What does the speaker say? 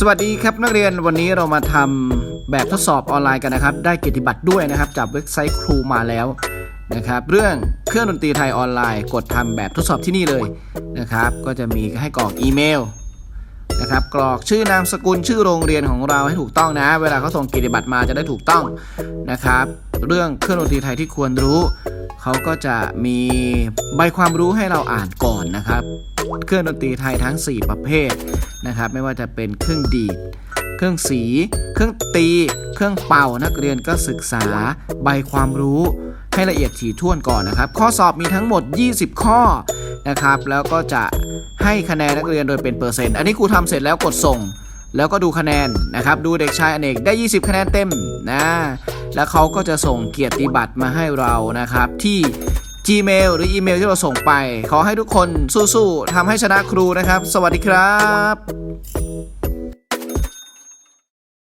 สวัสดีครับนักเรียนวันนี้เรามาทำแบบทดสอบออนไลน์กันนะครับ ได้เกียรติบัตรด้วยนะครับ จากเว็บไซต์ครูมาแล้วนะครับ เรื่องเครื่องดนตรีไทยออนไลน์ กดทำแบบทดสอบที่นี่เลยนะครับ ก็จะมีให้กรอกอีเมลนะครับกรอกชื่อนามสกุลชื่อโรงเรียนของเราให้ถูกต้องนะ เวลาเขาส่งเกียรติบัตรมาจะได้ถูกต้องนะครับ เรื่องเครื่องดนตรีไทยที่ควรรู้ เขาก็จะมีใบความรู้ให้เราอ่านก่อนนะครับ เครื่องดนตรีไทยทั้ง 4 ประเภทนะครับ ไม่ว่าจะเป็นเครื่องดีด เครื่องสี เครื่องตี เครื่องเป่านักเรียนก็ศึกษาใบความรู้ให้ละเอียดถี่ถ้วนก่อนนะครับ ข้อสอบมีทั้งหมด 20 ข้อนะครับ แล้วก็จะให้คะแนนนักเรียนโดยเป็นเปอร์เซ็นต์ อันนี้ครูทำเสร็จแล้วกดส่ง แล้วก็ดูคะแนนนะครับ ดูเด็กชายอเนกได้ 20 คะแนนเต็มนะ แล้วเขาก็จะส่งเกียรติบัตรมาให้เรานะครับ ที่ Gmail หรืออีเมลที่เราส่งไป ขอให้ทุกคนสู้ๆทำให้ชนะครูนะครับ สวัสดีครับ